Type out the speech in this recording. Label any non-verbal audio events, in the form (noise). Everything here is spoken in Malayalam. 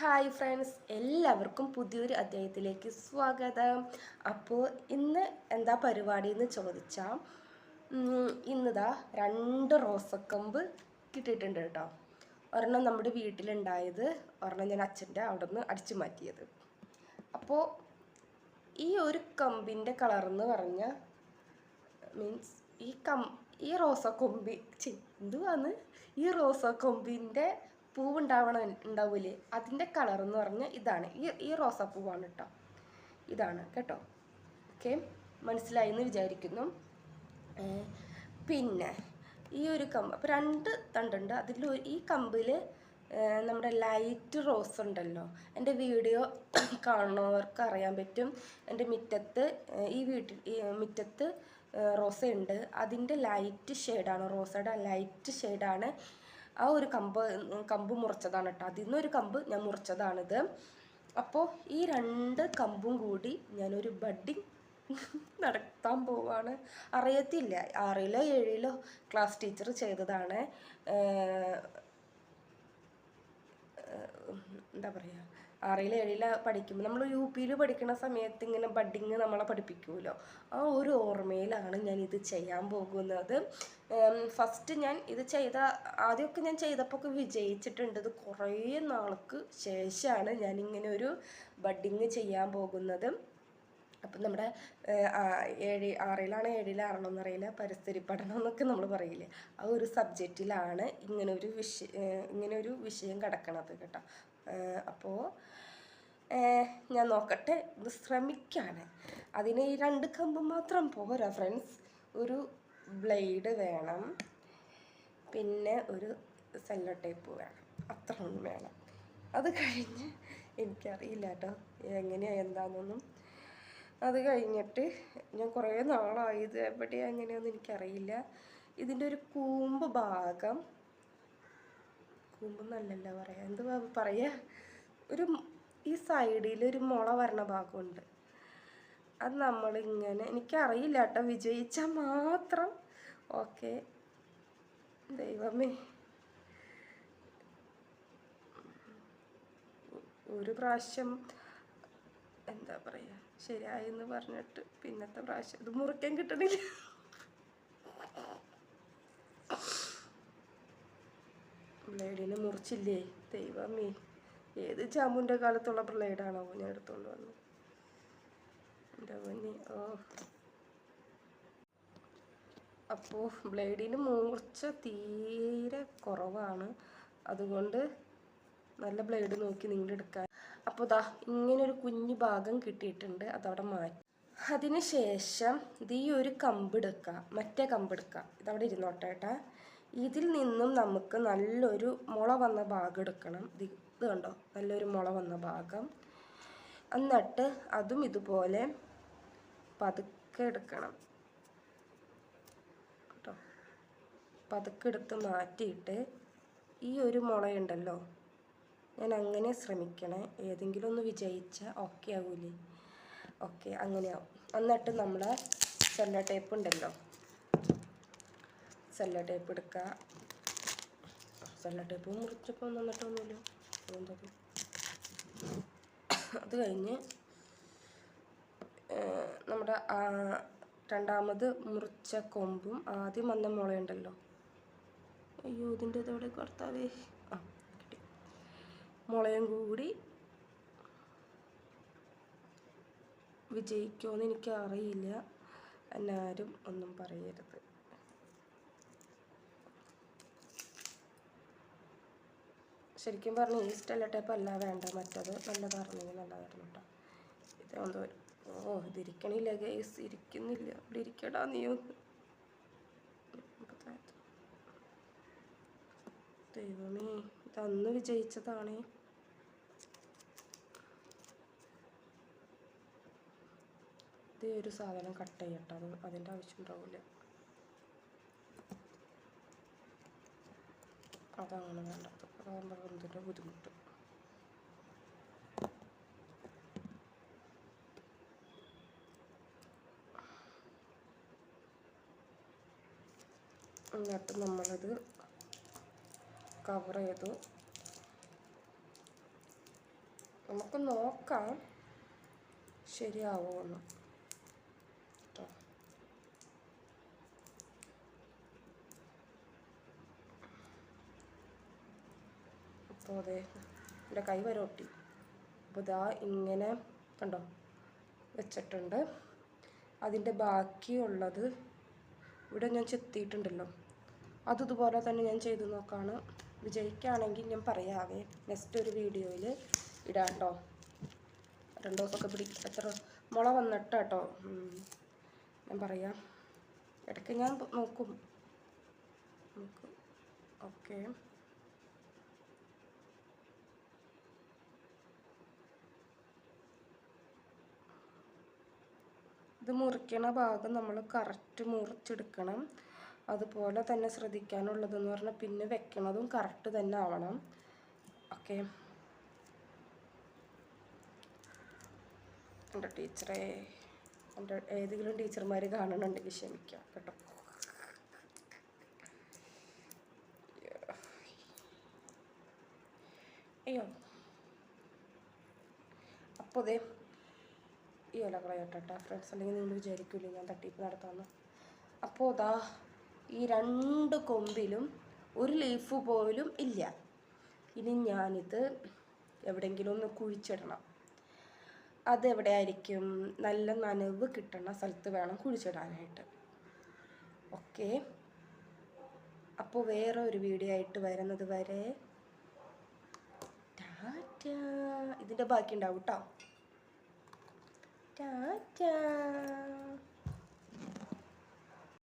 ഹായ് ഫ്രണ്ട്സ് എല്ലാവർക്കും പുതിയൊരു അധ്യായത്തിലേക്ക് സ്വാഗതം. അപ്പോൾ ഇന്ന് എന്താ പരിപാടി എന്ന് ചോദിച്ചാൽ ഇന്നിതാ രണ്ട് റോസക്കമ്പ് കിട്ടിയിട്ടുണ്ട് കേട്ടോ. ഒരെണ്ണം നമ്മുടെ വീട്ടിലുണ്ടായത് ഒരെണ്ണം ഞാൻ അച്ഛന്റെ അവിടെ നിന്ന് അടിച്ചു മാറ്റിയത്. അപ്പോൾ ഈ ഒരു കമ്പിന്റെ കളർ എന്ന് പറഞ്ഞാൽ മീൻസ് ഈ കം ഈ റോസക്കൊമ്പി എന്തുവാന്ന്? ഈ റോസാക്കൊമ്പിന്റെ പൂവുണ്ടാവണ ഉണ്ടാവൂലേ? അതിന്റെ കളർ എന്ന് പറഞ്ഞാൽ ഇതാണ്. ഈ ഈ റോസാപ്പൂവാണ് കേട്ടോ ഇതാണ് കേട്ടോ. ഓക്കെ മനസ്സിലായി എന്ന് വിചാരിക്കുന്നു. പിന്നെ ഈ ഒരു കമ്പ് അപ്പോൾ രണ്ട് തണ്ടുണ്ട് അതിൽ ഈ കമ്പിൽ നമ്മുടെ ലൈറ്റ് റോസ് ഉണ്ടല്ലോ. എന്റെ വീഡിയോ (coughs) കാണുന്നവർക്ക് അറിയാൻ പറ്റും. എന്റെ മുറ്റത്ത് ഈ വീട്ടിൽ ഈ മുറ്റത്ത് റോസ ഉണ്ട് അതിന്റെ ലൈറ്റ് ഷെയ്ഡാണ് റോസയുടെ ലൈറ്റ് ഷെയ്ഡാണ് ആ ഒരു കമ്പ് കമ്പ് മുറിച്ചതാണ് കേട്ടോ അതിൽ നിന്നൊരു കമ്പ് ഞാൻ മുറിച്ചതാണിത്. അപ്പോൾ ഈ രണ്ട് കമ്പും കൂടി ഞാനൊരു ബഡ്ഡിങ് (laughs) നടത്താൻ പോവാണ്. അറിയത്തില്ല. ആറിലോ ഏഴിലോ ക്ലാസ് ടീച്ചർ ചെയ്തതാണ്. എന്താ പറയുക ആറിൽ ഏഴിൽ പഠിക്കുമ്പോൾ നമ്മൾ യു പിയിൽ പഠിക്കുന്ന സമയത്ത് ഇങ്ങനെ ബഡ്ഡിങ് നമ്മളെ പഠിപ്പിക്കുമല്ലോ ആ ഒരു ഓർമ്മയിലാണ് ഞാൻ ഇത് ചെയ്യാൻ പോകുന്നത്. ഫസ്റ്റ് ഞാൻ ഇത് ചെയ്ത ആദ്യമൊക്കെ ഞാൻ ചെയ്തപ്പോൾ ഒക്കെ വിജയിച്ചിട്ടുണ്ട്. ഇത് കുറേ നാൾക്ക് ശേഷമാണ് ഞാൻ ഇങ്ങനെ ഒരു ബഡ്ഡിങ് ചെയ്യാൻ പോകുന്നത്. അപ്പം നമ്മുടെ ഏഴ് ആറിലാണ് എന്ന് എന്നറിയില്ല പരിസ്ഥിതി പഠനം എന്നൊക്കെ നമ്മൾ പറയില്ലേ? ആ ഒരു സബ്ജക്റ്റിലാണ് ഇങ്ങനെ ഒരു വിഷയ ഇങ്ങനെ ഒരു വിഷയം കിടക്കണത് കേട്ടോ. അപ്പോൾ ഞാൻ നോക്കട്ടെ ഇത് ശ്രമിക്കാണ്. അതിന് ഈ രണ്ട് കമ്പ് മാത്രം പോരാ ഫ്രണ്ട്സ്. ഒരു ബ്ലേഡ് വേണം പിന്നെ ഒരു സെല്ലോ ടേപ്പ് വേണം. അത്ര വേണം. അത് കഴിഞ്ഞ് എനിക്കറിയില്ല കേട്ടോ എങ്ങനെയാണ് എന്താണെന്നൊന്നും അത് കഴിഞ്ഞിട്ട് ഞാൻ കുറേ നാളായി. ഇത് എവിടെയാണ് എങ്ങനെയാണെന്ന് എനിക്കറിയില്ല. ഇതിന്റെ ഒരു കൂമ്പ് ഭാഗം കൂമ്പ് നല്ലല്ല പറയാ. എന്തുവാ പറയാ? ഒരു ഈ സൈഡിൽ ഒരു മുള വരണ ഭാഗമുണ്ട്. അത് നമ്മളിങ്ങനെ എനിക്കറിയില്ല കേട്ടോ. വിജയിച്ചാൽ മാത്രം. ഓക്കെ. ദൈവമേ. ഒരു പ്രാവശ്യം എന്താ പറയുക ശരിയായെന്ന് പറഞ്ഞിട്ട് പിന്നത്തെ പ്രാവശ്യം. ഇത് മുറിക്കാൻ കിട്ടണില്ല. ബ്ലേഡിനെ മുറിച്ചില്ലേ? ദൈവമേ. ഏത് ചാമുന്റെ കാലത്തുള്ള ബ്ലേഡാണോ ഞാൻ എടുത്തുകൊണ്ട് വന്നത്? എന്റെ ഓ. അപ്പോൾ ബ്ലേഡിന് മൂർച്ച തീരെ കുറവാണ്. അതുകൊണ്ട് നല്ല ബ്ലേഡ് നോക്കി നിങ്ങൾ എടുക്കാൻ. അപ്പോൾ ദാ ഇങ്ങനെ ഒരു കുഞ്ഞു ഭാഗം കിട്ടിയിട്ടുണ്ട് അതവിടെ മാറ്റി. അതിന് ശേഷം ഇത് ഈ ഒരു കമ്പ് എടുക്കുക മറ്റേ കമ്പ് എടുക്കുക ഇതവിടെ ഇരുന്നോട്ടെ കേട്ടാ ഇതിൽ നിന്നും നമുക്ക് നല്ലൊരു മുള വന്ന ഭാഗം എടുക്കണം. ഇത് ഇത് കണ്ടോ? നല്ലൊരു മുള വന്ന ഭാഗം. എന്നിട്ട് അതും ഇതുപോലെ പതുക്കെ എടുക്കണം. കേട്ടോ? പതുക്കെ എടുത്ത് മാറ്റിയിട്ട് ഈ ഒരു മുളയുണ്ടല്ലോ ഞാൻ അങ്ങനെ ശ്രമിക്കണേ. ഏതെങ്കിലും ഒന്ന് വിജയിച്ചാൽ ഓക്കെ ആവൂലേ. ഓക്കെ അങ്ങനെയാവും. എന്നിട്ട് നമ്മൾ സെല്ലോ ടേപ്പ് ഉണ്ടല്ലോ. സെല്ലോ ടേപ്പ് എടുക്കുക സെല്ലോ ടേപ്പ് മുറിച്ചപ്പോൾ നന്നിട്ടൊന്നുമില്ല അത് കഴിഞ്ഞ് നമ്മുടെ രണ്ടാമത് മുറിച്ച കൊമ്പും ആദ്യം വന്ന മുളയുണ്ടല്ലോ. അയ്യോ ഇതിന്റെ ഇതോടെ കിട്ടി മുളയും കൂടി വിജയിക്കുമെന്ന് എനിക്ക് അറിയില്ല എന്നാരും ഒന്നും പറയരുത്. ശരിക്കും പറഞ്ഞു ഈ സ്റ്റെല്ല ടൈപ്പ് അല്ല വേണ്ട. മറ്റത് നല്ലതായിരുന്നെങ്കിൽ നല്ലതായിരുന്നു കേട്ടോ ഇത് എന്തോ ഓ ഇതിരിക്കണില്ല ഗേസ് ഇരിക്കുന്നില്ല. ഇവിടെ ഇരിക്കടാ നീ ഒന്ന്. ദൈവമേ ഇതന്ന് വിജയിച്ചതാണേ. ഇത് ഒരു സാധനം കട്ട് ചെയ്യട്ടോ. അത് അതിന്റെ ആവശ്യം ഉണ്ടാവില്ല അതങ്ങനെ വേണ്ടത് അതാകുമ്പോൾ എന്തിന്റെ ബുദ്ധിമുട്ട്. എന്നിട്ട് നമ്മളത് കവർ ചെയ്തു. നമുക്ക് നോക്കാം. ശരിയാവുമെന്ന് അതെ എന്റെ കൈ വരെ ഒട്ടി. അപ്പോൾ ഇതാ ഇങ്ങനെ കണ്ടോ? വെച്ചിട്ടുണ്ട്. അതിന്റെ ബാക്കിയുള്ളത് ഇവിടെ ഞാൻ ചെത്തിയിട്ടുണ്ടല്ലോ. അത് ഇതുപോലെ തന്നെ ഞാൻ ചെയ്ത് നോക്കാണ്. വിജയിക്കുകയാണെങ്കിൽ ഞാൻ പറയാവേ നെക്സ്റ്റ് ഒരു വീഡിയോയിൽ ഇടാം കേട്ടോ രണ്ട് ദിവസമൊക്കെ പിടി എത്ര മുള വന്നിട്ട് കേട്ടോ. ഞാൻ പറയാം. ഇടയ്ക്ക് ഞാൻ നോക്കും. ഓക്കെ. മുറിക്കണ ഭാഗം നമ്മൾ കറക്റ്റ് മുറിച്ചെടുക്കണം. അതുപോലെ തന്നെ ശ്രദ്ധിക്കാനുള്ളതെന്ന് പറഞ്ഞാൽ പിന്നെ വെക്കണതും കറക്റ്റ് തന്നെ ആവണം. ഓക്കെ എന്റെ ടീച്ചറെ എന്റെ ഏതെങ്കിലും ടീച്ചർമാർ കാണുന്നുണ്ടെങ്കിൽ ക്ഷമിക്കാം കേട്ടോ. അയ്യോ. അപ്പോൾ ദേ ഈ ഇല ഫ്രണ്ട്സ് അല്ലെങ്കിൽ നിങ്ങൾ വിചാരിക്കില്ലേ ഞാൻ തട്ടിപ്പ് നടത്താമെന്ന്. അപ്പോൾ അതാ ഈ രണ്ട് കൊമ്പിലും ഒരു ലീഫ് പോലും ഇല്ല. ഇനി ഞാനിത് എവിടെയെങ്കിലും ഒന്ന് കുഴിച്ചിടണം. അതെവിടെ ആയിരിക്കും നല്ല നനവ് കിട്ടുന്ന സ്ഥലത്ത് വേണം കുഴിച്ചിടാനായിട്ട്. ഓക്കെ. അപ്പോൾ വേറെ ഒരു വീഡിയോ ആയിട്ട് വരുന്നത് വരെ ഇതിന്റെ ബാക്കി ഉണ്ടാവും കേട്ടോ ടാറ്റാ